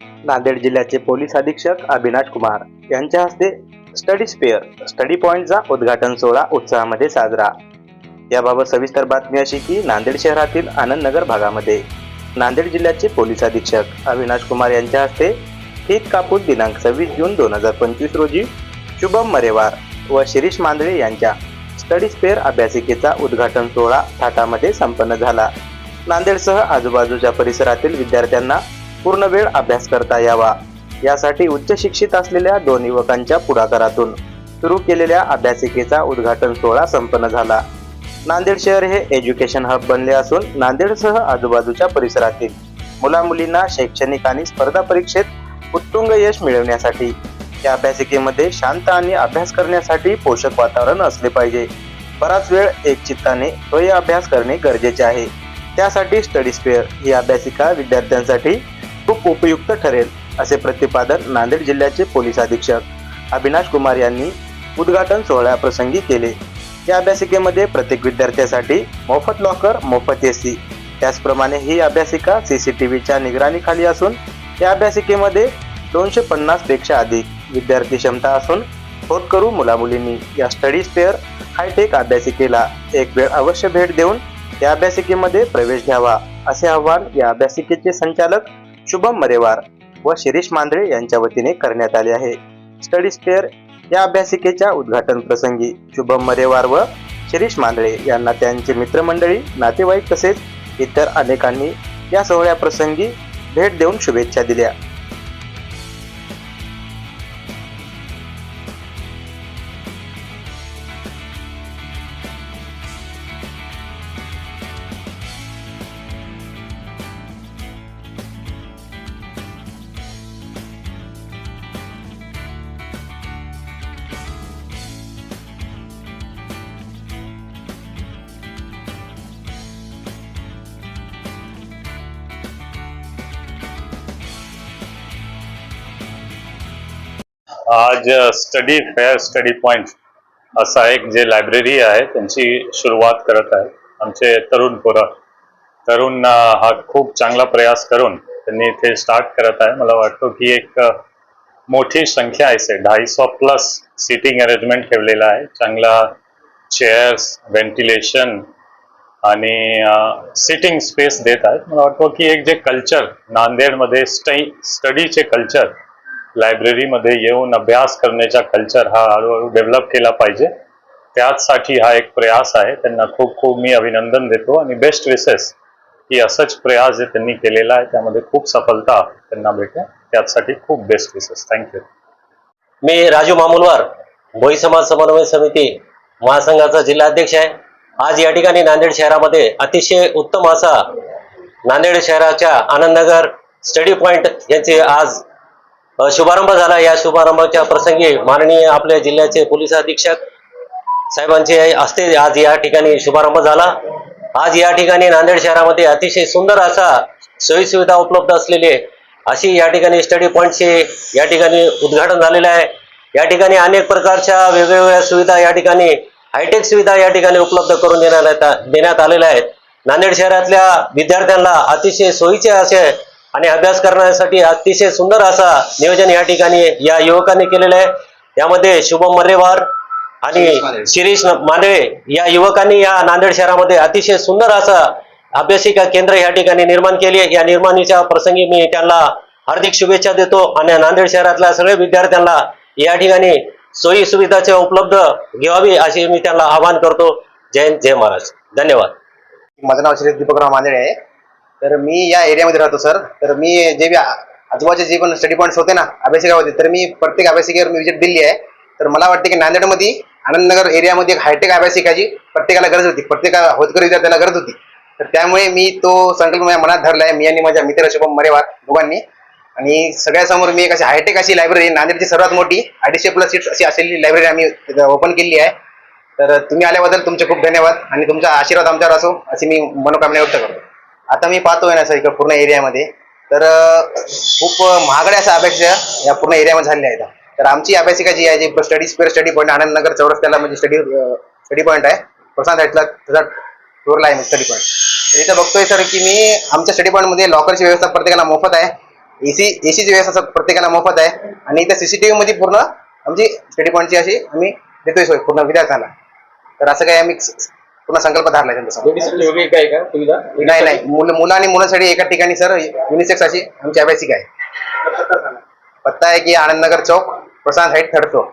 नांदेड जिल्ह्याचे पोलीस अधीक्षक अविनाश कुमार यांच्या हस्ते स्टडी स्पेअर स्टडी पॉइंटचा उद्घाटन सोहळा उत्साहामध्ये साजरा. याबाबत सविस्तर बातमी अशी की नांदेड शहरातील आनंदनगर भागामध्ये नांदेड जिल्ह्याचे पोलीस अधीक्षक अविनाश कुमार यांच्या हस्ते ईद कापूस दिनांक सव्वीस जून दोन हजार पंचवीस रोजी शुभम मरेवार व शिरीष मांदळे यांच्या स्टडी स्पेअर अभ्यासिकेचा उद्घाटन सोहळा थाटामध्ये संपन्न झाला. नांदेडसह आजूबाजूच्या परिसरातील विद्यार्थ्यांना पूर्ण वेळ अभ्यास करता यावा. यासाठी उच्च शिक्षित असलेल्या दोन युवकांच्या पुढाकारातून सुरू केलेल्या अभ्यासिकेचा उद्घाटन सोहळा संपन्न झाला. नांदेड शहर हे एज्युकेशन हब बनले असून नांदेडसह आजूबाजूच्या परिसरातील मुलामुलींना शैक्षणिक आणि स्पर्धा परीक्षेत उत्तुंग यश मिळवण्यासाठी या अभ्यासिकेमध्ये शांत आणि अभ्यास करण्यासाठी पोषक वातावरण असले पाहिजे. बराच वेळ एक चित्ताने स्वय अभ्यास करणे गरजेचे आहे. त्यासाठी स्टडी स्पेअर ही अभ्यासिका विद्यार्थ्यांसाठी खूप उपयुक्त ठरेल असे प्रतिपादन नांदेड जिल्ह्याचे पोलीस अधीक्षक अविनाश कुमार यांनी उद्घाटन सोहळ्याप्रसंगी केले. या अभ्यासिकेमध्ये प्रत्येक विद्यार्थ्यासाठी मोफत लॉकर मोफत एसी त्याचप्रमाणे ही अभ्यासिका सीसीटीव्हीच्या निगराणीखाली असून या अभ्यासिकेमध्ये दोनशे पन्नासपेक्षा अधिक विद्यार्थी क्षमता असून होतकरू मुलामुलींनी या स्टडी स्पेअर हायटेक अभ्यासिकेला एक वेळ अवश्य भेट देऊन या अभ्यासिकेमध्ये प्रवेश घ्यावा असे आवाहन या अभ्यासिकेचे संचालक शुभम मरेवार व शिरीष मांदळे यांच्या वतीने करण्यात आले आहे. स्टडी स्पेअर या अभ्यासिकेच्या उद्घाटन प्रसंगी शुभम मरेवार व शिरीष मांदळे यांना त्यांचे मित्रमंडळी नातेवाईक तसेच इतर अनेकांनी या सोहळ्याप्रसंगी भेट देऊन शुभेच्छा दिल्या. आज स्टडी फेअर स्टडी पॉइंट असा एक जे लायब्ररी आहे त्यांची सुरुवात करत आहे आमचे तरुण पोरं. तरुण हा खूप चांगला प्रयास करून त्यांनी इथे स्टार्ट करत आहे. मला वाटतो की एक मोठी संख्या आहे ढाई सौ प्लस सिटिंग अरेंजमेंट ठेवलेला आहे. चांगला चेअर्स व्हेंटिलेशन आणि सिटिंग स्पेस देत आहेत. मला वाटतं की एक जे कल्चर नांदेडमध्ये स्टई स्टडीचे कल्चर लायब्ररीमध्ये येऊन अभ्यास करण्याचा कल्चर हा हळूहळू डेव्हलप केला पाहिजे. त्याचसाठी हा एक प्रयास आहे. त्यांना खूप खूप मी अभिनंदन देतो आणि बेस्ट विसेस की असंच प्रयास जे त्यांनी केलेला आहे त्यामध्ये खूप सफलता त्यांना भेटे त्यासाठी खूप बेस्ट विसेस थँक्यू मी राजू मामुलवार भोई समाज समन्वय समिती महासंघाचा जिल्हाध्यक्ष आहे. आज या ठिकाणी नांदेड शहरामध्ये अतिशय उत्तम असा नांदेड शहराच्या आनंदनगर स्टडी पॉइंट यांचे आज शुभारंभ झाला. या शुभारंभाच्या प्रसंगी माननीय आपल्या जिल्ह्याचे पोलीस अधीक्षक साहेबांचे हस्ते आज या ठिकाणी शुभारंभ झाला. आज या ठिकाणी नांदेड शहरामध्ये अतिशय सुंदर असा सोयीसुविधा उपलब्ध असलेले अशी या ठिकाणी स्टडी पॉईंटचे या ठिकाणी उद्घाटन झालेलं आहे. या ठिकाणी अनेक प्रकारच्या वेगवेगळ्या सुविधा या ठिकाणी हायटेक सुविधा या ठिकाणी उपलब्ध करून देण्यात देण्यात आलेल्या आहेत. नांदेड शहरातल्या विद्यार्थ्यांना अतिशय सोयीचे असे आणि अभ्यास करण्यासाठी अतिशय सुंदर असा नियोजन या ठिकाणी या युवकांनी केलेलं आहे. यामध्ये शुभम मर्रेवार आणि शिरीष मांडवे या युवकांनी या नांदेड शहरामध्ये अतिशय सुंदर असा अभ्यासिका केंद्र या ठिकाणी निर्माण केली आहे. या निर्माणीच्या प्रसंगी मी त्यांना हार्दिक शुभेच्छा देतो आणि नांदेड शहरातल्या सगळ्या विद्यार्थ्यांना या ठिकाणी सोयी सुविधाचे उपलब्ध घ्यावी असे मी त्यांना आवाहन करतो. जय जय महाराज धन्यवाद. माझं नाव श्री दीपकराव मांदळे आहे. तर मी या एरियामध्ये राहतो सर तर मी जे बी आजूबाजूचे जे पण स्टडी पॉईंट्स होते ना अभ्यासिका होते तर मी प्रत्येक अभ्यासिकेवर मी विजिट दिली आहे. तर मला वाटते की नांदेडमध्ये आनंदनगर एरियामध्ये एक हायटेक अभ्यासिकाची प्रत्येकाला गरज होती. प्रत्येका होतकर विद्यार्थ्याला गरज होती. तर त्यामुळे मी तो संकल्प माझ्या मनात धरला आहे मी आणि माझ्या मित्र शुभम मरेवार दोघांनी. आणि सगळ्यासमोर मी एक अशी हायटेक अशी लायब्ररी नांदेडची सर्वात मोठी अडीचशे प्लस सीट्स अशी असलेली लायब्ररी आम्ही ओपन केली आहे. तर तुम्ही आल्याबद्दल तुमचे खूप धन्यवाद आणि तुमचा आशीर्वाद आमच्यावर असो अशी मी मनोकामना व्यक्त करतो. आता मी पाहतोय ना सर इकडे पूर्ण एरियामध्ये. तर खूप महागड्या अशा अभ्यासिका या पूर्ण एरियामध्ये झालेल्या आहेत. तर आमची अभ्यासिका जी आहे जी study sphere study point Anandnagar चौरस्त्याला म्हणजे स्टडी स्टडी पॉईंट आहे. प्रशांत साईडला त्याचा टूरला आहे स्टडी पॉईंट तर इथं बघतोय सर की मी आमच्या स्टडी पॉईंटमध्ये लॉकरची व्यवस्था प्रत्येकाला मोफत आहे. एसी एसीची व्यवस्था प्रत्येकाला मोफत आहे. आणि इथं सीसीटीव्ही मध्ये पूर्ण आमची स्टडी पॉईंटची अशी आम्ही देतोय सोय पूर्ण विद्यार्थ्यांना. तर असं काही आम्ही पूर्ण संकल्प धरला सुविधा नाही नाही. मुलं मुलं आणि मुलांसाठी एका ठिकाणी सर युनिसेक्स अशी आमची अभ्यासिका आहे. पत्ता आहे की आनंदनगर चौक प्रशांत हाईट थर्ड फ्लोर.